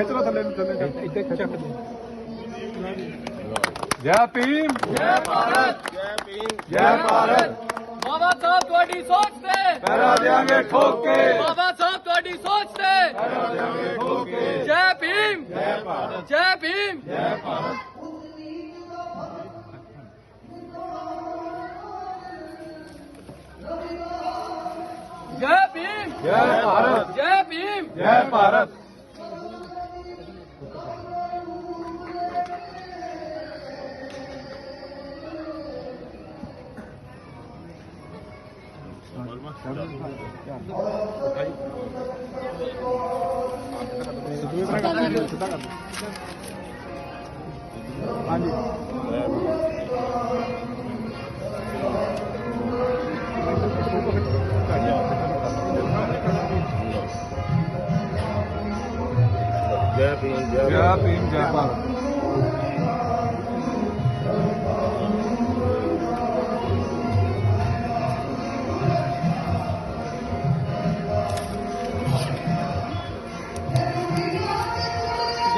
ਖਿੱਚ ਲਓ ਥੱਲੇ ਨੂੰ ਥੱਲੇ ਇੱਥੇ ਚੱਕ ਜੈ ਭੀਮ। ਜੈ ਭਾਰਤ। ਜੈ ਭੀਮ। ਜੈ ਭਾਰਤ। ਬਾਬਾ ਸਾਹਿਬ ਤੁਹਾਡੀ ਸੋਚ ਤੇ। ਪਹਿਰਾ ਦਿਆਂਗੇ ਠੋਕ। ਕੇ ਬਾਬਾ ਸਾਹਿਬ ਤੁਹਾਡੀ ਸੋਚ ਤੇ। ਪਹਿਰਾ ਦਿਆਂਗੇ ਠੋਕ। ਕੇ ਜੈ ਭੀਮ। ਜੈ ਭਾਰਤ। ਜੈ ਭੀਮ। ਜੈ ਭਾਰਤ। ਜੈ ਭੀਮ। ਜੈ ਭਾਰਤ। ਜੈ ਭੀਮ। ਜੈ ਭਾਰਤ। ਜੈ ਭੀਮ ਜੈ ਭੀਮ ਜੈ ਭਾਰਤ।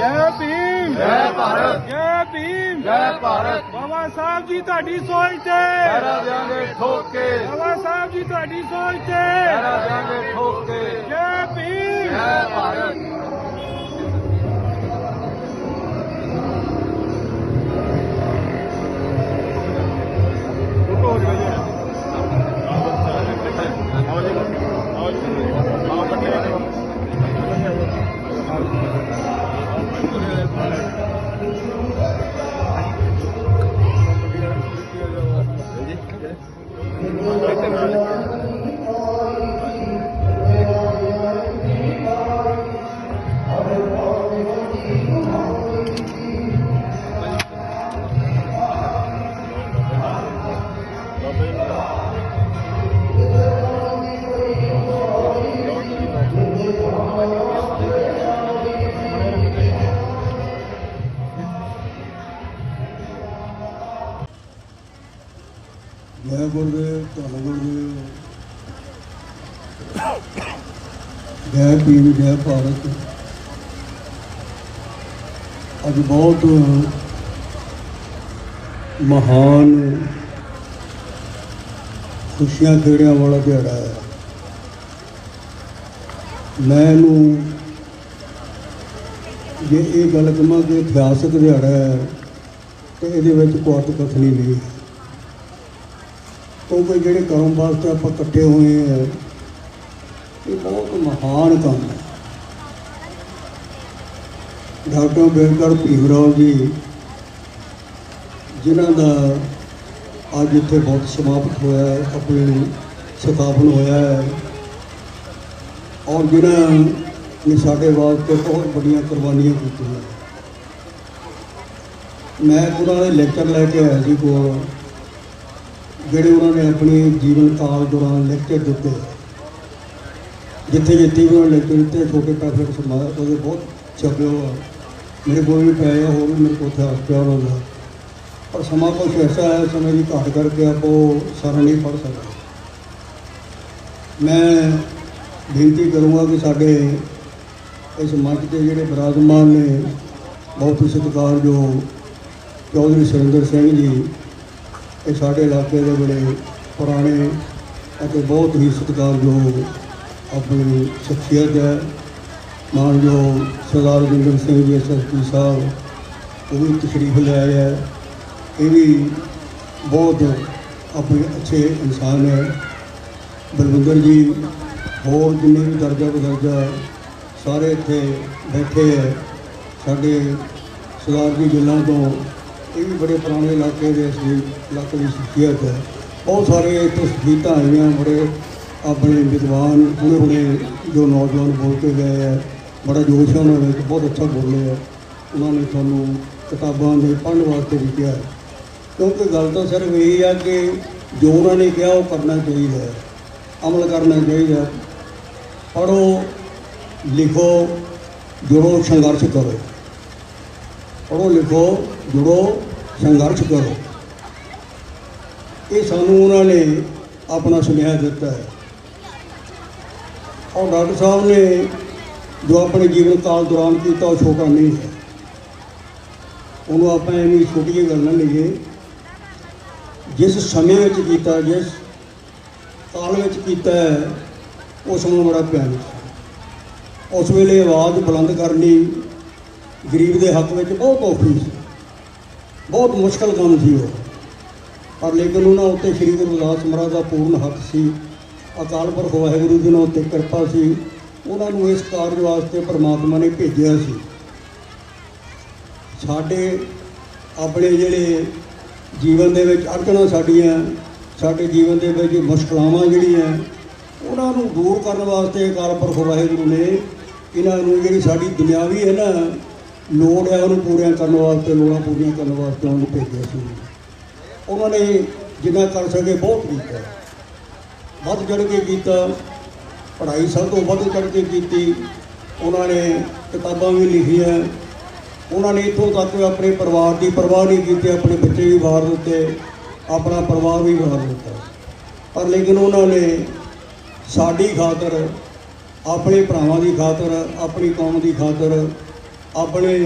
ਜੈ ਭੀਮ। ਜੈ ਭਾਰਤ। ਜੈ ਭੀਮ। ਜੈ ਭਾਰਤ। ਬਾਬਾ ਸਾਹਿਬ ਜੀ ਤੁਹਾਡੀ ਸੋਚ ਤੇ। ਪਹਿਰਾ ਦਿਆਂਗੇ ਠੋਕ। ਕੇ ਬਾਬਾ ਸਾਹਿਬ ਜੀ ਤੁਹਾਡੀ ਸੋਚ ਤੇ। ਪਹਿਰਾ ਦਿਆਂਗੇ ਠੋਕ। ਕੇ ਜੈ ਭੀਮ। ਜੈ ਭਾਰਤ। ਭਾਰਤ ਅੱਜ ਬਹੁਤ ਮਹਾਨ ਖੁਸ਼ੀਆਂ ਖੇੜਿਆਂ ਵਾਲਾ ਦਿਹਾੜਾ ਹੈ। ਮੈਂ ਇਹਨੂੰ ਜੇ ਇਹ ਗੱਲ ਕਹਾਂ ਕਿ ਇਤਿਹਾਸਕ ਦਿਹਾੜਾ ਹੈ, ਤੇ ਇਹਦੇ ਵਿੱਚ ਕੋਈ ਕਥਨੀ ਨਹੀਂ ਹੈ। ਕਿਉਂਕਿ ਜਿਹੜੇ ਕੰਮ ਵਾਸਤੇ ਆਪਾਂ ਇਕੱਠੇ ਹੋਏ ਆ ਇਹ ਬਹੁਤ ਮਹਾਨ ਕੰਮ ਹੈ। ਡਾਕਟਰ ਅੰਬੇਡਕਰ ਭੀਮਰਾਓ ਜੀ, ਜਿਨ੍ਹਾਂ ਦਾ ਅੱਜ ਇੱਥੇ ਬਹੁਤ ਸਮਾਪਤ ਹੋਇਆ ਹੈ, ਆਪਣੀ ਸਥਾਪਨ ਹੋਇਆ ਹੈ। ਔਰ ਜਿਨ੍ਹਾਂ ਨੇ ਸਾਡੇ ਵਾਸਤੇ ਬਹੁਤ ਵੱਡੀਆਂ ਕੁਰਬਾਨੀਆਂ ਕੀਤੀਆਂ ਮੈਂ ਉਹਨਾਂ ਦੇ ਲੈਕਚਰ ਲੈ ਕੇ ਆਇਆ ਸੀ ਕੋਲ, ਜਿਹੜੇ ਉਹਨਾਂ ਨੇ ਆਪਣੇ ਜੀਵਨ ਕਾਲ ਦੌਰਾਨ ਲੈਕਚਰ ਦਿੱਤੇ। ਜਿੱਥੇ ਜਿੱਥੇ ਉਹਨਾਂ ਨੇ ਲੈਕਚਰ ਦਿੱਤੇ, ਛੋਟੇ ਪੈਫਲੇਟ ਸਮਾਇਆ ਉਹਦੇ ਬਹੁਤ ਛਪੇ ਹੋਆ ਮੇਰੇ ਕੋਲ ਵੀ ਪਏ ਆ, ਹੋਰ ਵੀ ਮੇਰੇ ਕੋਲ ਉੱਥੇ ਹੱਥ ਪਿਆ ਉਹਨਾਂ ਦਾ। ਪਰ ਸਮਾਂ ਕੁਛ ਐਸਾ ਹੈ ਸਮੇਂ ਦੀ ਘਾਟ ਕਰਕੇ ਆਪਾਂ ਉਹ ਸਾਰਾ ਨਹੀਂ ਪੜ੍ਹ ਸਕਦੇ। ਮੈਂ ਬੇਨਤੀ ਕਰੂੰਗਾ ਕਿ ਸਾਡੇ ਇਸ ਮੰਚ ਦੇ ਜਿਹੜੇ ਬਰਾਜਮਾਨ ਨੇ, ਬਹੁਤ ਹੀ ਸਤਿਕਾਰਯੋਗ ਚੌਧਰੀ ਸੁਰਿੰਦਰ ਸਿੰਘ ਜੀ, ਇਹ ਸਾਡੇ ਇਲਾਕੇ ਦੇ ਬੜੇ ਪੁਰਾਣੇ ਅਤੇ ਬਹੁਤ ਹੀ ਸਤਿਕਾਰਯੋਗ ਆਪਣੀ ਸ਼ਖਸੀਅਤ ਹੈ। ਮਾਨਯੋਗ ਸਰਦਾਰ ਰਵਿੰਦਰ ਸਿੰਘ ਜੀ ਐਸਐਸਪੀ ਸਾਹਿਬ, ਉਹ ਵੀ ਤਸ਼ਰੀਫ ਲੈ ਆਏ ਹੈ ਇਹ ਵੀ ਬਹੁਤ ਆਪਣੇ ਅੱਛੇ ਇਨਸਾਨ ਹੈ। ਬਲਵਿੰਦਰ ਜੀ ਹੋਰ ਜਿੰਨੇ ਵੀ ਦਰਜਾ ਬਦਰਜਾ ਸਾਰੇ ਇੱਥੇ ਬੈਠੇ ਹੈ ਸਾਡੇ ਸਰਦਾਰ ਜੀ ਜਿਲ੍ਹਾ ਤੋਂ, ਇਹ ਵੀ ਬੜੇ ਪੁਰਾਣੇ ਇਲਾਕੇ ਦੇ ਸੀ ਇਲਾਕੇ ਦੀ ਸ਼ਖਸੀਅਤ ਹੈ। ਬਹੁਤ ਸਾਰੇ ਇੱਥੇ ਸ਼ਖਸੀਅਤਾਂ ਆਈਆਂ, ਬੜੇ ਆਪਣੇ ਵਿਦਵਾਨ ਹੁਣੇ ਹੁਣੇ ਜੋ ਨੌਜਵਾਨ ਬੋਲ ਕੇ ਗਏ ਹੈ ਬੜਾ ਜੋਸ਼ ਹੈ ਉਹਨਾਂ ਵਿੱਚ, ਬਹੁਤ ਅੱਛਾ ਬੋਲੇ ਹੈ ਉਹਨਾਂ ਨੇ ਤੁਹਾਨੂੰ ਕਿਤਾਬਾਂ ਦੇ ਪੜ੍ਹਨ ਵਾਸਤੇ ਵੀ ਕਿਹਾ। ਕਿਉਂਕਿ ਗੱਲ ਤਾਂ ਸਿਰਫ ਇਹ ਆ ਕਿ ਜੋ ਉਹਨਾਂ ਨੇ ਕਿਹਾ ਉਹ ਕਰਨਾ ਚਾਹੀਦਾ ਹੈ, ਅਮਲ ਕਰਨਾ ਚਾਹੀਦਾ ਹੈ। ਪੜ੍ਹੋ, ਲਿਖੋ, ਜੁੜੋ, ਸੰਘਰਸ਼ ਕਰੋ। ਪੜ੍ਹੋ, ਲਿਖੋ, ਜੁੜੋ, ਸੰਘਰਸ਼ ਕਰੋ। ਇਹ ਸਾਨੂੰ ਉਹਨਾਂ ਨੇ ਆਪਣਾ ਸੁਨੇਹਾ ਦਿੱਤਾ ਹੈ। ਔਰ ਡਾਕਟਰ ਸਾਹਿਬ ਨੇ ਜੋ ਆਪਣੇ ਜੀਵਨ ਕਾਲ ਦੌਰਾਨ ਕੀਤਾ ਉਹ ਛੋਟਾ ਨਹੀਂ ਹੈ ਉਹਨੂੰ ਆਪਾਂ ਐਵੇਂ ਛੋਟੀ ਜਿਹੀ ਗੱਲ ਨਾ ਲਈਏ। ਜਿਸ ਸਮੇਂ ਵਿੱਚ ਕੀਤਾ ਜਿਸ ਕਾਲ ਵਿੱਚ ਕੀਤਾ ਹੈ, ਉਹ ਸਮਾਂ ਬੜਾ ਭਿਆਨਕ ਸੀ। ਉਸ ਵੇਲੇ ਆਵਾਜ਼ ਬੁਲੰਦ ਕਰਨੀ ਗਰੀਬ ਦੇ ਹੱਕ ਵਿੱਚ ਬਹੁਤ ਔਖੀ ਸੀ। ਬਹੁਤ ਮੁਸ਼ਕਲ ਕੰਮ ਸੀ ਉਹ। ਪਰ ਲੇਕਿਨ ਉਹਨਾਂ ਉੱਤੇ ਸ੍ਰੀ ਗੁਰੂ ਰਵਿਦਾਸ ਮਹਾਰਾਜ ਦਾ ਪੂਰਨ ਹੱਕ ਸੀ। ਅਕਾਲ ਪੁਰਖ ਵਾਹਿਗੁਰੂ ਜੀ ਨੂੰ ਉੱਤੇ ਕਿਰਪਾ ਸੀ। ਉਹਨਾਂ ਨੂੰ ਇਸ ਕਾਰਜ ਵਾਸਤੇ ਪ੍ਰਮਾਤਮਾ ਨੇ ਭੇਜਿਆ ਸੀ। ਸਾਡੇ ਆਪਣੇ ਜਿਹੜੇ ਜੀਵਨ ਦੇ ਵਿੱਚ ਅੜਚਣਾਂ ਸਾਡੀਆਂ, ਸਾਡੇ ਜੀਵਨ ਦੇ ਵਿੱਚ ਮੁਸ਼ਕਲਾਵਾਂ ਜਿਹੜੀਆਂ, ਉਹਨਾਂ ਨੂੰ ਦੂਰ ਕਰਨ ਵਾਸਤੇ ਅਕਾਲ ਪੁਰਖ ਵਾਹਿਗੁਰੂ ਨੇ ਇਹਨਾਂ ਨੂੰ ਜਿਹੜੀ ਸਾਡੀ ਦੁਨਿਆਵੀ ਹੈ ਨਾ, ਲੋੜ ਹੈ ਉਹਨੂੰ ਪੂਰੀਆਂ ਕਰਨ ਵਾਸਤੇ, ਲੋੜਾਂ ਪੂਰੀਆਂ ਕਰਨ ਵਾਸਤੇ ਉਹਨੂੰ ਭੇਜਿਆ ਸੀ। ਉਹਨਾਂ ਨੇ ਜਿੰਨਾ ਕਰ ਸਕੇ ਬਹੁਤ ਕੀਤਾ। ਵੱਧ ਚੜ੍ਹ ਕੇ ਕੀਤਾ। ਪੜ੍ਹਾਈ ਸਭ ਤੋਂ ਵੱਧ ਚੜ੍ਹ ਕੇ ਕੀਤੀ। ਉਹਨਾਂ ਨੇ ਕਿਤਾਬਾਂ ਵੀ ਲਿਖੀਆਂ। ਉਹਨਾਂ ਨੇ ਇੱਥੋਂ ਤੱਕ ਆਪਣੇ ਪਰਿਵਾਰ ਦੀ ਪਰਵਾਹ ਨਹੀਂ ਕੀਤੀ, ਆਪਣੇ ਬੱਚੇ ਵੀ ਬਾਹਰ ਦਿੱਤੇ, ਆਪਣਾ ਪਰਿਵਾਰ ਵੀ ਬਾਹਰ ਦਿੱਤਾ। ਪਰ ਲੇਕਿਨ ਉਹਨਾਂ ਨੇ ਸਾਡੀ ਖਾਤਰ, ਆਪਣੇ ਭਰਾਵਾਂ ਦੀ ਖਾਤਰ, ਆਪਣੀ ਕੌਮ ਦੀ ਖਾਤਰ, ਆਪਣੇ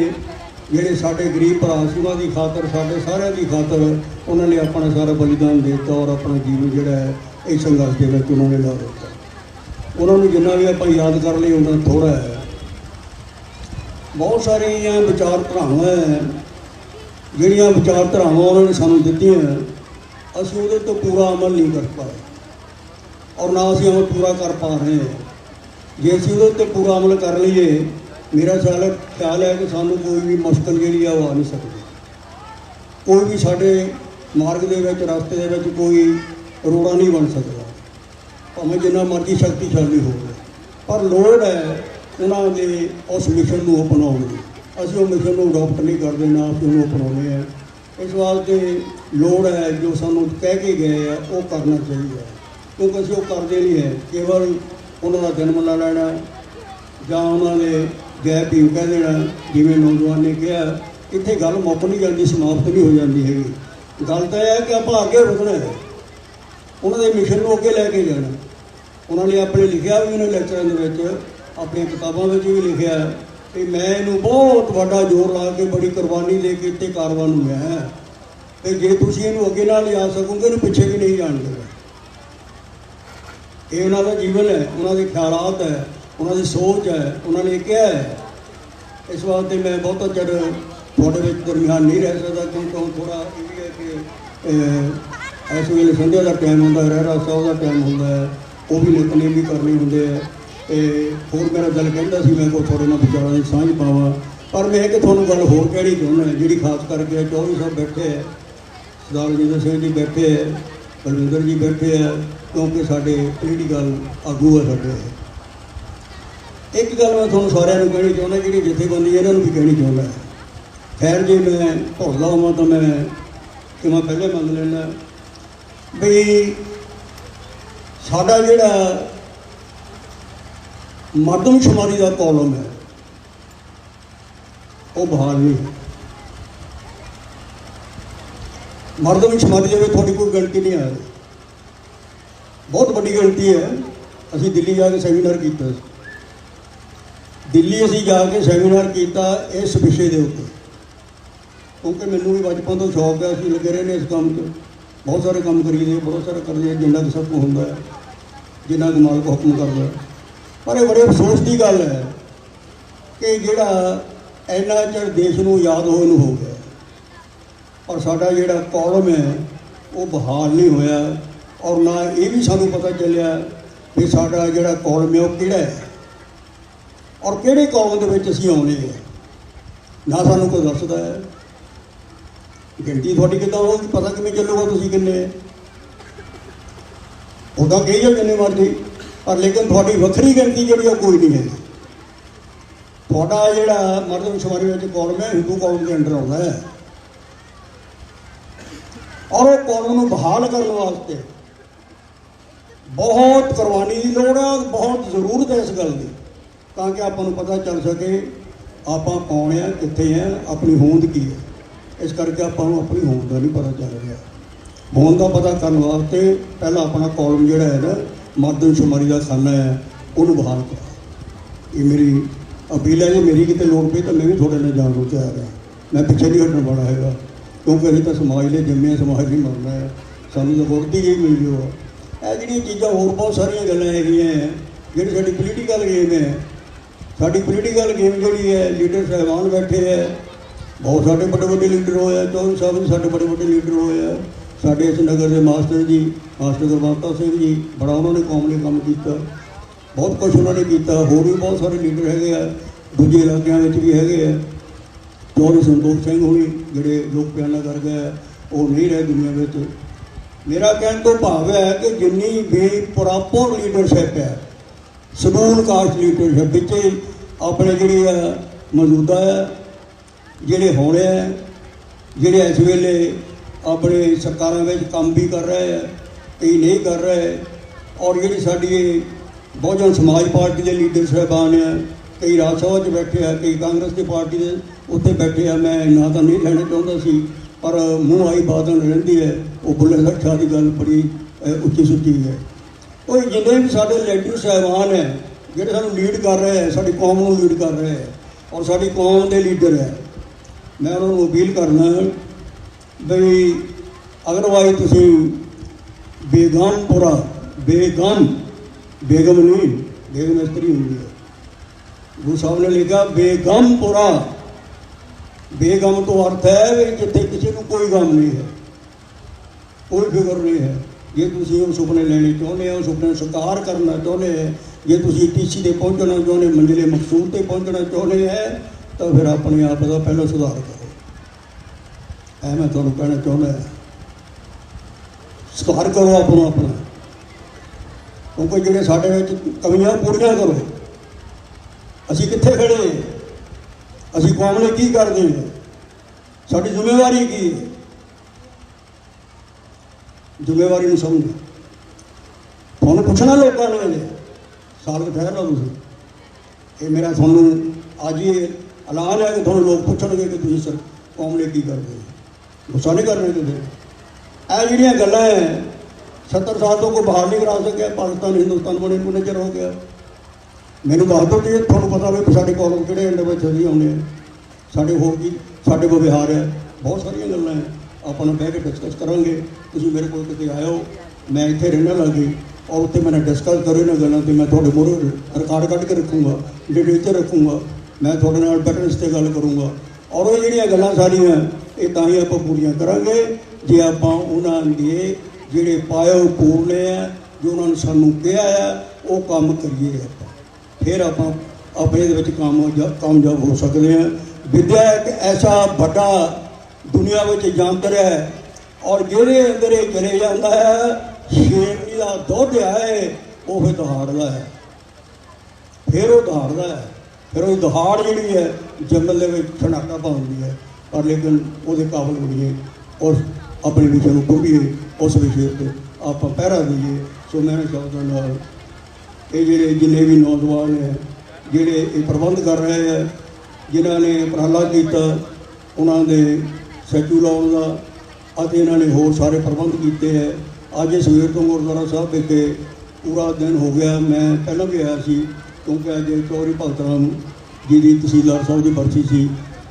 ਜਿਹੜੇ ਸਾਡੇ ਗਰੀਬ ਭਰਾ ਸੀ, ਉਹਨਾਂ ਦੀ ਖਾਤਰ, ਸਾਡੇ ਸਾਰਿਆਂ ਦੀ ਖਾਤਰ ਉਹਨਾਂ ਨੇ ਆਪਣਾ ਸਾਰਾ ਬਲੀਦਾਨ ਦੇ ਦਿੱਤਾ ਔਰ ਆਪਣਾ ਜੀਵਨ ਜਿਹੜਾ ਹੈ, ਇਸ ਸੰਘਰਸ਼ ਦੇ ਵਿੱਚ ਉਹਨਾਂ ਨੇ ਲਾ ਦਿੱਤਾ। ਉਹਨਾਂ ਨੂੰ ਜਿੰਨਾ ਵੀ ਆਪਾਂ ਯਾਦ ਕਰ ਲਈ ਉਹਨਾਂ ਥੋੜਾ ਹੈ। ਬਹੁਤ ਸਾਰੀਆਂ ਵਿਚਾਰਧਾਰਾਵਾਂ ਹੈ। ਜਿਹੜੀਆਂ ਵਿਚਾਰਧਾਰਾਵਾਂ ਉਹਨਾਂ ਨੇ ਸਾਨੂੰ ਦਿੱਤੀਆਂ ਅਸੀਂ ਉਹਦੇ ਤੋਂ ਪੂਰਾ ਅਮਲ ਨਹੀਂ ਕਰ ਪਾਏ ਔਰ ਨਾ ਅਸੀਂ ਅਮਲ ਪੂਰਾ ਕਰ ਪਾ ਰਹੇ ਹਾਂ। ਜੇ ਅਸੀਂ ਉਹਦੇ ਉੱਤੇ ਪੂਰਾ ਅਮਲ ਕਰ ਲਈਏ, ਮੇਰਾ ਖਿਆਲ ਖਿਆਲ ਹੈ ਕਿ ਸਾਨੂੰ ਕੋਈ ਵੀ ਮੁਸ਼ਕਲ ਜਿਹੜੀ ਆ ਉਹ ਆ ਨਹੀਂ ਸਕਦੀ। ਕੋਈ ਵੀ ਸਾਡੇ ਮਾਰਗ ਦੇ ਵਿੱਚ, ਰਸਤੇ ਦੇ ਵਿੱਚ ਕੋਈ ਰੋੜਾ ਨਹੀਂ ਬਣ ਸਕਦਾ। ਭਾਵੇਂ ਜਿੰਨਾ ਮਰਜ਼ੀ ਸ਼ਕਤੀਸ਼ਾਲੀ ਹੋਵੇ, ਪਰ ਲੋੜ ਹੈ ਉਹਨਾਂ ਦੇ ਉਸ ਮਿਸ਼ਨ ਨੂੰ ਅਪਣਾਉਣ ਦੀ। ਅਸੀਂ ਉਹ ਮਿਸ਼ਨ ਨੂੰ ਅਡਾਪਟ ਨਹੀਂ ਕਰਦੇ ਨਾ ਅਸੀਂ ਉਹਨੂੰ ਅਪਣਾਉਂਦੇ ਆ ਇਸ ਵਾਸਤੇ ਲੋੜ ਹੈ ਜੋ ਸਾਨੂੰ ਕਹਿ ਕੇ ਗਏ ਆ, ਉਹ ਕਰਨਾ ਚਾਹੀਦਾ ਕਿਉਂਕਿ ਅਸੀਂ ਉਹ ਕਰਦੇ ਨਹੀਂ ਹੈ। ਕੇਵਲ ਉਹਨਾਂ ਦਾ ਜਨਮ ਲੈ ਲੈਣਾ ਜਾਂ ਉਹਨਾਂ ਦੇ ਗੈ ਪੀਉ ਕਹਿ ਦੇਣਾ ਜਿਵੇਂ ਨੌਜਵਾਨ ਨੇ ਕਿਹਾ, ਇੱਥੇ ਗੱਲ ਮੁੱਕ ਨਹੀਂ ਜਾਂਦੀ, ਸਮਾਪਤ ਨਹੀਂ ਹੋ ਜਾਂਦੀ ਹੈਗੀ। ਗੱਲ ਤਾਂ ਇਹ ਹੈ ਕਿ ਆਪਾਂ ਅੱਗੇ ਵਧਣਾ ਹੈ। ਉਹਨਾਂ ਦੇ ਮਿਸ਼ਨ ਨੂੰ ਅੱਗੇ ਲੈ ਕੇ ਜਾਣਾ ਉਹਨਾਂ ਨੇ ਆਪਣੇ ਲਿਖਿਆ ਵੀ ਉਹਨਾਂ ਲੈਕਚਰਾਂ ਦੇ ਵਿੱਚ, ਆਪਣੀਆਂ ਕਿਤਾਬਾਂ ਵਿੱਚ ਵੀ ਲਿਖਿਆ ਕਿ ਮੈਂ ਇਹਨੂੰ ਬਹੁਤ ਵੱਡਾ ਜ਼ੋਰ ਲਾ ਕੇ ਬੜੀ ਕੁਰਬਾਨੀ ਦੇ ਕੇ ਇੱਥੇ ਕਾਰਵਾਨ ਹੋਇਆ ਹੈ। ਤੇ ਜੇ ਤੁਸੀਂ ਇਹਨੂੰ ਅੱਗੇ ਨਾਲ ਲਿਆ ਸਕੋਗੇ ਇਹਨੂੰ ਪਿੱਛੇ ਵੀ ਨਹੀਂ ਜਾਣ ਦੇਣਾ। ਇਹ ਉਹਨਾਂ ਦਾ ਜੀਵਨ ਹੈ, ਉਹਨਾਂ ਦੇ ਖਿਆਲਾਤ ਹੈ, ਉਹਨਾਂ ਦੀ ਸੋਚ ਹੈ, ਉਹਨਾਂ ਨੇ ਕਿਹਾ ਹੈ। ਇਸ ਵਾਸਤੇ ਮੈਂ ਬਹੁਤਾ ਚਿਰ ਤੁਹਾਡੇ ਵਿੱਚ ਦਰਮਿਆਨ ਨਹੀਂ ਰਹਿ ਸਕਦਾ, ਕਿਉਂਕਿ ਥੋੜਾ ਇਹ ਵੀ ਹੈ ਕਿ ਇਸ ਵੇਲੇ ਸੰਧਿਆ ਦਾ ਟਾਈਮ ਹੁੰਦਾ ਰਹਿ ਸਾਹਿਬ ਦਾ ਟਾਈਮ ਹੁੰਦਾ ਹੈ। ਉਹ ਵੀ ਨਿਤਨੇਮ ਵੀ ਕਰਨੇ ਹੁੰਦੇ ਆ। ਤੇ ਹੋਰ ਮੇਰਾ ਦਿਲ ਕਹਿੰਦਾ ਸੀ, ਮੈਂ ਕੋਈ ਤੁਹਾਡੇ ਨਾਲ ਵਿਚਾਰਾਂ ਦੀ ਸਾਂਝ ਪਾਵਾਂ। ਪਰ ਮੈਂ ਕਿ ਤੁਹਾਨੂੰ ਗੱਲ ਹੋਰ ਕਹਿਣੀ ਚਾਹੁੰਦਾ ਜਿਹੜੀ ਖਾਸ ਕਰਕੇ ਚੌਧਰੀ ਸਾਹਿਬ ਬੈਠੇ ਹੈ ਸਰਦਾਰ ਰਜਿੰਦਰ ਸਿੰਘ ਜੀ ਬੈਠੇ ਹੈ ਬਲਵਿੰਦਰ ਜੀ ਬੈਠੇ ਹੈ ਕਿਉਂਕਿ ਸਾਡੇ ਪੋਲੀਟੀਕਲ ਆਗੂ ਆ ਸਾਡੇ। ਇੱਕ ਗੱਲ ਮੈਂ ਤੁਹਾਨੂੰ ਸਾਰਿਆਂ ਨੂੰ ਕਹਿਣੀ ਚਾਹੁੰਦਾ, ਜਿਹੜੀ ਜਥੇਬੰਦੀ ਇਹਨਾਂ ਨੂੰ ਵੀ ਕਹਿਣੀ ਚਾਹੁੰਦਾ ਖੈਰ, ਜੇ ਮੈਂ ਭੁੱਲਦਾ ਹਾਂ ਤਾਂ ਮੈਂ ਕਿ ਮੈਂ ਪਹਿਲੇ ਮੰਗ ਲੈਣਾ ਵੀ ਸਾਡਾ ਜਿਹੜਾ ਮਰਦਮਸ਼ੁਮਾਰੀ ਦਾ ਕਾਲਮ ਹੈ, ਉਹ ਬਹਾਲ ਨਹੀਂ। ਹੈ। ਮਰਦਮਸ਼ੁਮਾਰੀ ਦੇ ਵਿੱਚ ਤੁਹਾਡੀ ਕੋਈ ਗਿਣਤੀ ਨਹੀਂ ਆ ਬਹੁਤ ਵੱਡੀ ਗਿਣਤੀ ਹੈ। ਅਸੀਂ ਦਿੱਲੀ ਜਾ ਕੇ ਸੈਮੀਨਾਰ ਕੀਤਾ ਦਿੱਲੀ ਅਸੀਂ ਜਾ ਕੇ ਸੈਮੀਨਾਰ ਕੀਤਾ ਇਸ ਵਿਸ਼ੇ ਦੇ ਉੱਤੇ। ਕਿਉਂਕਿ ਮੈਨੂੰ ਵੀ ਬਚਪਨ ਤੋਂ ਸ਼ੌਕ ਹੈ, ਅਸੀਂ ਲੱਗੇ ਰਹੇ ਨੇ ਇਸ ਕੰਮ 'ਚ। ਬਹੁਤ ਸਾਰੇ ਕੰਮ ਕਰੀਦੇ, ਬਹੁਤ ਸਾਰੇ ਕਰਦੇ ਜਿੰਨਾ ਕਿ ਸਭ ਕੁਛ ਹੁੰਦਾ ਹੈ। ਜਿੰਨਾ ਕੁ ਮਾਲਕ ਹੁਕਮ ਕਰਦਾ ਪਰ ਇਹ ਬੜੇ ਅਫਸੋਸ ਦੀ ਗੱਲ ਹੈ ਕਿ ਜਿਹੜਾ ਇੰਨਾ ਚਿਰ ਦੇਸ਼ ਨੂੰ ਯਾਦ ਹੋਏ ਨੂੰ ਹੋ ਗਿਆ, ਔਰ ਸਾਡਾ ਜਿਹੜਾ ਕੌਲਮ ਹੈ, ਉਹ ਬਹਾਲ ਨਹੀਂ ਹੋਇਆ, ਔਰ ਨਾ ਇਹ ਵੀ ਸਾਨੂੰ ਪਤਾ ਚੱਲਿਆ ਵੀ ਸਾਡਾ ਜਿਹੜਾ ਕੌਲਮ ਹੈ, ਉਹ ਕਿਹੜਾ ਹੈ, ਔਰ ਕਿਹੜੇ ਕੌਲਮ ਦੇ ਵਿੱਚ ਅਸੀਂ ਆਉਂਦੇ ਹੈ। ਨਾ ਸਾਨੂੰ ਕੋਈ ਦੱਸਦਾ ਹੈ। ਗਿਣਤੀ ਤੁਹਾਡੀ ਕਿੱਦਾਂ ਹੋਊਗੀ? ਪਤਾ ਕਿਵੇਂ ਚੱਲੂਗਾ ਤੁਸੀਂ ਕਿੰਨੇ? ਉਹਦਾ ਕਹੀ ਜਾ ਕਿੰਨੇ ਮਰਜ਼ੀ, ਪਰ ਲੇਕਿਨ ਤੁਹਾਡੀ ਵੱਖਰੀ ਗਿਣਤੀ ਜਿਹੜੀ ਉਹ ਕੋਈ ਨਹੀਂ ਹੈ ਤੁਹਾਡਾ ਜਿਹੜਾ ਮਰਦਮ ਸ਼ੁਮਾਰੀ ਵਿੱਚ ਕੌਲਮ ਹੈ, ਹਿੰਦੂ ਕੌਲਮ ਦੇ ਅੰਡਰ ਆਉਂਦਾ ਹੈ। ਔਰ ਉਹ ਕੌਲਮ ਨੂੰ ਬਹਾਲ ਕਰਨ ਵਾਸਤੇ ਬਹੁਤ ਕੁਰਬਾਨੀ ਦੀ ਲੋੜ ਹੈ ਬਹੁਤ ਜ਼ਰੂਰਤ ਹੈ ਇਸ ਗੱਲ ਦੀ, ਤਾਂ ਕਿ ਆਪਾਂ ਨੂੰ ਪਤਾ ਚੱਲ ਸਕੇ ਆਪਾਂ ਕੌਣ ਆ, ਕਿੱਥੇ ਆ, ਆਪਣੀ ਹੋਂਦ ਕੀ ਹੈ ਇਸ ਕਰਕੇ ਆਪਾਂ ਨੂੰ ਆਪਣੀ ਹੋਂਦ ਦਾ ਨਹੀਂ ਪਤਾ ਚੱਲ ਰਿਹਾ। ਹੋਂਦ ਦਾ ਪਤਾ ਕਰਨ ਵਾਸਤੇ ਪਹਿਲਾਂ ਆਪਣਾ ਕੌਲਮ ਜਿਹੜਾ ਹੈ ਨਾ ਮਰਦਮ ਸ਼ੁਮਾਰੀ ਦਾ ਖਾਨਾ ਹੈ ਉਹਨੂੰ ਬਹਾਲ ਕਰੋ। ਇਹ ਮੇਰੀ ਅਪੀਲ ਹੈ ਜੇ ਮੇਰੀ ਕਿਤੇ ਲੋੜ ਪਈ ਤਾਂ ਮੈਂ ਵੀ ਤੁਹਾਡੇ ਨਾਲ ਜਾਣ ਨੂੰ ਤਿਆਰ ਹਾਂ। ਮੈਂ ਪਿੱਛੇ ਨਹੀਂ ਹਟਣ ਵਾਲਾ ਹੈਗਾ ਕਿਉਂਕਿ ਅਸੀਂ ਤਾਂ ਸਮਾਜ ਲਈ ਜੰਮੇ ਸਮਾਜ ਲਈ ਮਰਨਾ ਹੈ। ਸਾਨੂੰ ਤਾਂ ਵਰਦੀ ਹੀ ਮਿਲ ਜੋ ਇਹ ਜਿਹੜੀਆਂ ਚੀਜ਼ਾਂ ਹੋਰ ਬਹੁਤ ਸਾਰੀਆਂ ਗੱਲਾਂ ਹੈਗੀਆਂ ਹੈ, ਜਿਹੜੀ ਸਾਡੀ ਪੋਲੀਟੀਕਲ ਗੇਮ ਹੈ ਸਾਡੀ ਪੋਲੀਟੀਕਲ ਗੇਮ ਜਿਹੜੀ ਹੈ ਲੀਡਰ ਸਾਹਿਬਾਨ ਬੈਠੇ ਹੈ। ਬਹੁਤ ਸਾਡੇ ਵੱਡੇ ਵੱਡੇ ਲੀਡਰ ਹੋਏ ਆ ਚੌਧਰੀ ਸਾਹਿਬ ਵੀ ਸਾਡੇ ਵੱਡੇ ਵੱਡੇ ਲੀਡਰ ਹੋਏ ਆ। ਸਾਡੇ ਇਸ ਨਗਰ ਦੇ ਮਾਸਟਰ ਜੀ ਮਾਸਟਰ ਗੁਰਬੰਤਾ ਸਿੰਘ ਜੀ ਬੜਾ ਉਹਨਾਂ ਨੇ ਕੌਮ ਲਈ ਕੰਮ ਕੀਤਾ। ਬਹੁਤ ਕੁਝ ਉਹਨਾਂ ਨੇ ਕੀਤਾ। ਹੋਰ ਵੀ ਬਹੁਤ ਸਾਰੇ ਲੀਡਰ ਹੈਗੇ ਆ। ਦੂਜੇ ਇਲਾਕਿਆਂ ਵਿੱਚ ਵੀ ਹੈਗੇ ਆ। ਚੌਧਰੀ ਸੰਤੋਖ ਸਿੰਘ ਹੋਣੀ ਜਿਹੜੇ ਲੋਕ ਪਿਆਨਾ ਕਰ ਗਏ ਆ, ਉਹ ਨਹੀਂ ਰਹੇ ਦੁਨੀਆ ਵਿੱਚ। ਮੇਰਾ ਕਹਿਣ ਤੋਂ ਭਾਵ ਹੈ ਕਿ ਜਿੰਨੀ ਵੀ ਪ੍ਰੋਪਰ ਲੀਡਰਸ਼ਿਪ ਹੈ ਸਮੂਲ ਕਾਸਟ ਲੀਡਰਸ਼ਿਪ ਵਿੱਚ ਆਪਣੇ ਜਿਹੜੀ ਆ ਮੌਜੂਦਾ ਹੈ ਜਿਹੜੇ ਹੋਣੇ ਆ ਜਿਹੜੇ ਇਸ ਵੇਲੇ ਆਪਣੇ ਸਰਕਾਰਾਂ ਵਿੱਚ ਕੰਮ ਵੀ ਕਰ ਰਹੇ ਹੈ ਕਈ ਨਹੀਂ ਕਰ ਰਹੇ। ਔਰ ਜਿਹੜੀ ਸਾਡੀ ਬਹੁਜਨ ਸਮਾਜ ਪਾਰਟੀ ਦੇ ਲੀਡਰ ਸਾਹਿਬਾਨ ਹੈ ਕਈ ਰਾਜ ਸਭਾ 'ਚ ਬੈਠੇ ਆ, ਕਈ ਕਾਂਗਰਸ ਦੀ ਪਾਰਟੀ ਦੇ ਉੱਥੇ ਬੈਠੇ ਆ, ਮੈਂ ਨਾ ਤਾਂ ਨਹੀਂ ਲੈਣਾ ਚਾਹੁੰਦਾ ਸੀ, ਪਰ ਮੂੰਹ ਆਈ ਬਾਤ ਰਹਿੰਦੀ ਹੈ, ਉਹ ਬੁੱਲੇ ਸਾਹਿਬ ਦੀ ਗੱਲ ਬੜੀ ਉੱਚੀ ਸੁੱਚੀ ਹੈ। ਉਹ ਜਿੰਨੇ ਵੀ ਸਾਡੇ ਲੀਡਰ ਸਾਹਿਬਾਨ ਹੈ, ਜਿਹੜੇ ਸਾਨੂੰ ਲੀਡ ਕਰ ਰਹੇ ਹੈ, ਸਾਡੀ ਕੌਮ ਨੂੰ ਲੀਡ ਕਰ ਰਹੇ ਹੈ, ਔਰ ਸਾਡੀ ਕੌਮ ਦੇ ਲੀਡਰ ਹੈ, ਮੈਂ ਉਹਨਾਂ ਨੂੰ ਅਪੀਲ ਕਰਨਾ ਬਈ ਅਗਰਵਾਈ ਤੁਸੀਂ ਬੇਗਮਪੁਰਾ ਬੇਗਮ ਬੇਗਮ ਨਹੀਂ, ਬੇਗਮ ਇਸਤਰੀ ਹੁੰਦੀ ਹੈ। ਗੁਰੂ ਸਾਹਿਬ ਨੇ ਲਿਖਿਆ ਬੇਗਮਪੁਰਾ ਬੇਗਮ ਤੋਂ ਅਰਥ ਹੈ ਵੀ ਜਿੱਥੇ ਕਿਸੇ ਨੂੰ ਕੋਈ ਗਮ ਨਹੀਂ ਹੈ, ਕੋਈ ਫਿਕਰ ਨਹੀਂ ਹੈ। ਜੇ ਤੁਸੀਂ ਉਹ ਸੁਪਨੇ ਲੈਣੇ ਚਾਹੁੰਦੇ ਹੋ, ਸੁਪਨੇ ਸਾਕਾਰ ਕਰਨਾ ਚਾਹੁੰਦੇ ਹੋ, ਜੇ ਤੁਸੀਂ ਟੀਸੀ ਤੇ ਪਹੁੰਚਣਾ ਚਾਹੁੰਦੇ ਮੰਜ਼ਿਲੇ ਮਕਸੂਦ ਤੇ ਪਹੁੰਚਣਾ ਚਾਹੁੰਦੇ ਹੈ, ਤਾਂ ਫਿਰ ਆਪਣੇ ਆਪ ਦਾ ਪਹਿਲਾਂ ਸੁਧਾਰ ਕਰੋ। ਐ ਮੈਂ ਤੁਹਾਨੂੰ ਕਹਿਣਾ ਚਾਹੁੰਦਾ ਹਾਂ। ਸੁਧਾਰ ਕਰੋ ਆਪਣਾ ਆਪਣਾ। ਕਿਉਂਕਿ ਜਿਹੜੇ ਸਾਡੇ ਵਿੱਚ ਕਮੀਆਂ ਪੂਰੀਆਂ ਕਰੋ। ਅਸੀਂ ਕਿੱਥੇ ਖੜੇ ਅਸੀਂ ਕੌਮ ਲਈ ਕੀ ਕਰਦੇ ਹਾਂ? ਸਾਡੀ ਜ਼ਿੰਮੇਵਾਰੀ ਕੀ ਹੈ? ਜ਼ਿੰਮੇਵਾਰੀ ਨੂੰ ਸਮਝੋ। ਤੁਹਾਨੂੰ ਪੁੱਛਣਾ ਲੋਕਾਂ ਨੂੰ ਇਹਨੇ। ਸਾਲ ਕੁ ਠਹਿਰ ਲਓ ਤੁਸੀਂ। ਇਹ ਮੇਰਾ ਤੁਹਾਨੂੰ ਅੱਜ ਹੀ ਐਲਾਨ ਹੈ ਕਿ ਤੁਹਾਨੂੰ ਲੋਕ ਪੁੱਛਣਗੇ ਕਿ ਤੁਸੀਂ ਸਰ ਕੌਮ ਲਈ ਕੀ ਕਰਦੇ ਹੋ? ਗੁੱਸਾ ਨਹੀਂ ਕਰਨੇ ਤੁਸੀਂ ਇਹ ਜਿਹੜੀਆਂ ਗੱਲਾਂ ਹੈ 70 ਸਾਲ ਤੋਂ ਕੋਈ ਬਾਹਰ ਨਹੀਂ ਕਰਾ ਸਕਿਆ, ਪਾਕਿਸਤਾਨ, ਹਿੰਦੁਸਤਾਨ ਬਣੇ ਨੂੰ ਨਜ਼ਰ ਹੋ ਗਿਆ। ਮੈਨੂੰ ਦੱਸ ਦਿਓ ਜੀ ਤੁਹਾਨੂੰ ਪਤਾ ਹੋਵੇ ਸਾਡੇ ਕਾਲਜ ਕਿਹੜੇ ਇੰਡ ਵਿੱਚ ਅਸੀਂ ਆਉਂਦੇ ਆ। ਸਾਡੇ ਹੋਰ ਕੀ, ਸਾਡੇ ਕੋਲ ਵਿਹਾਰ ਹੈ ਬਹੁਤ ਸਾਰੀਆਂ ਗੱਲਾਂ ਹੈ ਆਪਾਂ ਨੂੰ ਬਹਿ ਕੇ ਡਿਸਕਸ ਕਰਾਂਗੇ। ਤੁਸੀਂ ਮੇਰੇ ਕੋਲ ਕਿਤੇ ਆਇਓ, ਮੈਂ ਇੱਥੇ ਰਹਿਣਾ ਲੱਗੇ ਔਰ ਉੱਥੇ ਮੈਂ ਡਿਸਕਸ ਕਰੋ ਇਹਨਾਂ ਗੱਲਾਂ ਤੇ ਮੈਂ ਤੁਹਾਡੇ ਮੂਹਰੇ ਰਿਕਾਰਡ ਕੱਢ ਕੇ ਰੱਖੂੰਗਾ ਲਿਟਰੇਚਰ ਰੱਖੂੰਗਾ। ਮੈਂ ਤੁਹਾਡੇ ਨਾਲ ਬੈਟਰਸ ਤੇ ਗੱਲ ਕਰੂੰਗਾ। ਔਰ ਉਹ ਜਿਹੜੀਆਂ ਗੱਲਾਂ ਸਾਰੀਆਂ ਇਹ ਤਾਂ ਹੀ ਆਪਾਂ ਪੂਰੀਆਂ ਕਰਾਂਗੇ। ਜੇ ਆਪਾਂ ਉਹਨਾਂ ਦੇ ਜਿਹੜੇ ਪਾਇਓ ਪੂਰਨੇ ਆ, ਜੋ ਉਹਨਾਂ ਨੇ ਸਾਨੂੰ ਕਿਹਾ ਆ, ਉਹ ਕੰਮ ਕਰੀਏ ਆਪਾਂ। ਫਿਰ ਆਪਾਂ ਆਪਣੇ ਦੇ ਵਿੱਚ ਕਾਮ ਕਾਮਯਾਬ ਹੋ ਸਕਦੇ ਹਾਂ ਵਿਦਿਆ ਇੱਕ ਐਸਾ ਵੱਡਾ ਦੁਨੀਆ ਵਿੱਚ ਯੰਤਰ ਹੈ ਔਰ ਜਿਹੜੇ ਅੰਦਰ ਇਹ ਚਲੇ ਜਾਂਦਾ ਹੈ ਸ਼ੇਰਨੀ ਦਾ ਦੁੱਧ ਹੈ, ਉਹ ਫਿਰ ਦਹਾੜਦਾ ਹੈ। ਫਿਰ ਉਹ ਦਹਾੜਦਾ ਹੈ। ਫਿਰ ਉਹ ਦਹਾੜ ਜਿਹੜੀ ਹੈ, ਜੰਗਲ ਦੇ ਵਿੱਚ ਛਣਾਕਾ ਪਾਉਂਦੀ ਹੈ। ਪਰ ਲੇਕਿਨ ਉਹਦੇ ਕਾਬਲ ਬਣੀਏ ਔਰ ਆਪਣੇ ਵਿਸ਼ੇ ਨੂੰ ਪੂਰੀਏ ਉਸ ਵਿਸ਼ੇ ਤੇ ਆਪਾਂ ਪਹਿਰਾ ਦਈਏ। ਸੋ ਮੈਂ ਸ਼ਬਦਾਂ ਨਾਲ ਇਹ ਜਿਹੜੇ ਜਿੰਨੇ ਵੀ ਨੌਜਵਾਨ ਹੈ, ਜਿਹੜੇ ਇਹ ਪ੍ਰਬੰਧ ਕਰ ਰਹੇ ਹੈ, ਜਿਨ੍ਹਾਂ ਨੇ ਉਪਰਾਲਾ ਕੀਤਾ ਉਹਨਾਂ ਦੇ ਸੈਚੂ ਲਾਉਣ ਦਾ ਅਤੇ ਇਹਨਾਂ ਨੇ ਹੋਰ ਸਾਰੇ ਪ੍ਰਬੰਧ ਕੀਤੇ ਹੈ। ਅੱਜ ਸਵੇਰ ਤੋਂ ਗੁਰਦੁਆਰਾ ਸਾਹਿਬ ਵਿਖੇ ਪੂਰਾ ਦਿਨ ਹੋ ਗਿਆ। ਮੈਂ ਪਹਿਲਾਂ ਵੀ ਆਇਆ ਸੀ, ਕਿਉਂਕਿ ਅੱਜ ਚੌਰੀ ਭਗਤ ਰਾਮ ਜੀ ਦੀ ਤਹਿਸੀਲਦਾਰ ਸਾਹਿਬ ਦੀ ਬਰਸੀ ਸੀ।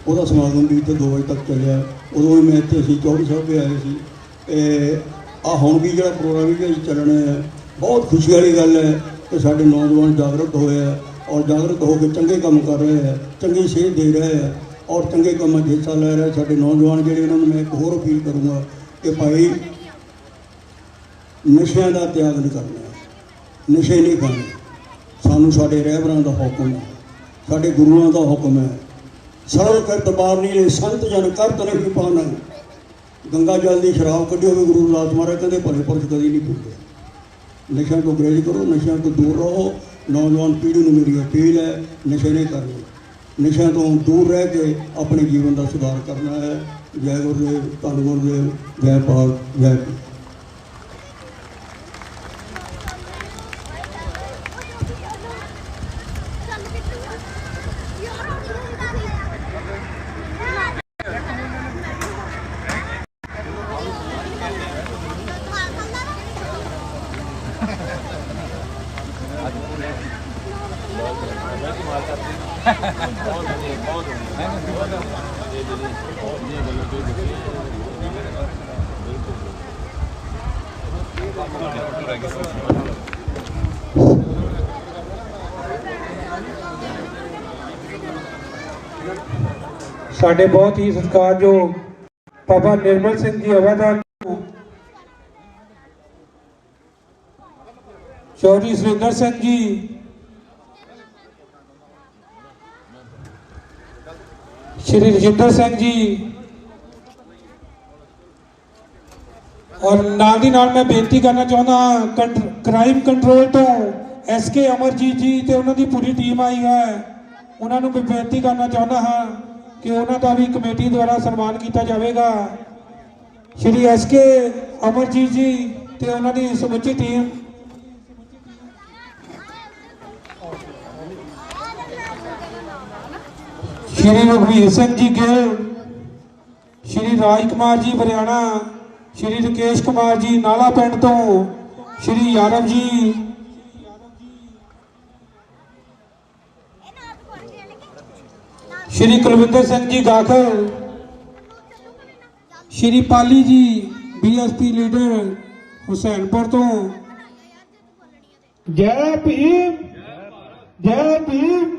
ਉਹਦਾ ਸਮਾਗਮ ਵੀ ਇੱਥੇ 2 ਵਜੇ ਤੱਕ ਚੱਲਿਆ। ਉਦੋਂ ਵੀ ਮੈਂ ਇੱਥੇ ਅਸੀਂ ਚੌਰੀ ਸਾਹਿਬ ਵੀ ਆਏ ਸੀ। ਤੇ ਆ ਹੁਣ ਵੀ ਜਿਹੜਾ ਪ੍ਰੋਗਰਾਮ ਵੀ ਚੱਲਣਾ ਹੈ, ਬਹੁਤ ਖੁਸ਼ੀ ਵਾਲੀ ਗੱਲ ਹੈ ਕਿ ਸਾਡੇ ਨੌਜਵਾਨ ਜਾਗਰੂਕ ਹੋਏ ਆ ਔਰ ਜਾਗਰੂਕ ਹੋ ਕੇ ਚੰਗੇ ਕੰਮ ਕਰ ਰਹੇ ਆ, ਚੰਗੀ ਸੇਧ ਦੇ ਰਹੇ ਆ ਔਰ ਚੰਗੇ ਕੰਮਾਂ 'ਚ ਹਿੱਸਾ ਲੈ ਰਹੇ ਸਾਡੇ ਨੌਜਵਾਨ ਜਿਹੜੇ ਉਹਨਾਂ ਨੂੰ ਮੈਂ ਇੱਕ ਹੋਰ ਅਪੀਲ ਕਰੂੰਗਾ ਕਿ ਭਾਈ ਨਸ਼ਿਆਂ ਦਾ ਤਿਆਗ ਨਹੀਂ ਕਰਨਾ। ਨਸ਼ੇ ਨਹੀਂ ਖਾਣੇ। ਸਾਨੂੰ ਸਾਡੇ ਰਹਿਬਰਾਂ ਦਾ ਹੁਕਮ ਹੈ, ਸਾਡੇ ਗੁਰੂਆਂ ਦਾ ਹੁਕਮ ਹੈ। ਸਰਲ ਕਰਤ ਬਾਰਨੀ ਨੇ ਸੰਤ ਜਨ ਕਰ ਕਰਤ ਨਹੀਂ ਪਾਣਾ ਗੰਗਾ ਜਲ ਦੀ ਸ਼ਰਾਬ ਕੱਢੀ ਹੋਵੇ ਗੁਰੂ ਰਵਿਦਾਸ ਮਹਾਰਾਜ ਕਹਿੰਦੇ, ਭਲੇ ਪੁਰਖ ਕਦੀ ਨਹੀਂ ਪੀਂਦੇ ਨਸ਼ਿਆਂ ਤੋਂ ਗਰੇਜ ਕਰੋ, ਨਸ਼ਿਆਂ ਤੋਂ ਦੂਰ ਰਹੋ। ਨੌਜਵਾਨ ਪੀੜ੍ਹੀ ਨੂੰ ਮੇਰੀ ਅਪੀਲ ਹੈ, ਨਸ਼ੇ ਨਹੀਂ ਕਰਨੇ। ਨਸ਼ਿਆਂ ਤੋਂ ਦੂਰ ਰਹਿ ਕੇ ਆਪਣੇ ਜੀਵਨ ਦਾ ਸੁਧਾਰ ਕਰਨਾ ਹੈ। ਜੈ ਗੁਰਦੇਵ, ਧੰਨ ਗੁਰਦੇਵ, ਜੈ ਪਾਲ, ਜੈ ਸਾਡੇ ਬਹੁਤ ਹੀ ਸਤਿਕਾਰਯੋਗ ਬਾਬਾ ਨਿਰਮਲ ਸਿੰਘ ਜੀ ਹਵਾਦਾਰ ਚੌਧਰੀ ਸੁਰਿੰਦਰ ਸਿੰਘ ਜੀ। ਸ਼੍ਰੀ ਰਜਿੰਦਰ ਸਿੰਘ ਜੀ। ਔਰ ਨਾਲ ਦੀ ਨਾਲ ਮੈਂ ਬੇਨਤੀ ਕਰਨਾ ਚਾਹੁੰਦਾ ਹਾਂ, ਕੰਟ- ਕ੍ਰਾਈਮ ਕੰਟਰੋਲ ਤੋਂ ਐਸਕੇ ਅਮਰਜੀਤ ਜੀ ਤੇ ਉਹਨਾਂ ਦੀ ਪੂਰੀ ਟੀਮ ਆਈ ਹੈ। ਉਹਨਾਂ ਨੂੰ ਮੈਂ ਬੇਨਤੀ ਕਰਨਾ ਚਾਹੁੰਦਾ ਹਾਂ ਕਿ ਉਹਨਾਂ ਦਾ ਵੀ ਕਮੇਟੀ ਦੁਆਰਾ ਸਨਮਾਨ ਕੀਤਾ ਜਾਵੇਗਾ। ਸ਼੍ਰੀ ਐਸਕੇ ਅਮਰਜੀਤ ਜੀ ਤੇ ਉਹਨਾਂ ਦੀ ਸਮੁੱਚੀ ਟੀਮ। ਸ਼੍ਰੀ ਰਘਵੀਰ ਸਿੰਘ ਜੀ ਗਿੱਲ, ਸ਼੍ਰੀ ਰਾਜ ਕੁਮਾਰ ਜੀ ਹਰਿਆਣਾ ਸ਼੍ਰੀ ਰਕੇਸ਼ ਕੁਮਾਰ ਜੀ ਨਾਲਾ ਪਿੰਡ ਤੋਂ, ਸ਼੍ਰੀ ਯਾਦਵ ਜੀ ਸ਼੍ਰੀ ਕੁਲਵਿੰਦਰ ਸਿੰਘ ਜੀ ਗਾਖਲ ਸ਼੍ਰੀ ਪਾਲੀ ਜੀ ਬੀਐਸਪੀ ਲੀਡਰ ਹੁਸੈਨਪੁਰ ਤੋਂ। ਜੈ ਭੀਮ ਜੈ ਭੀਮ।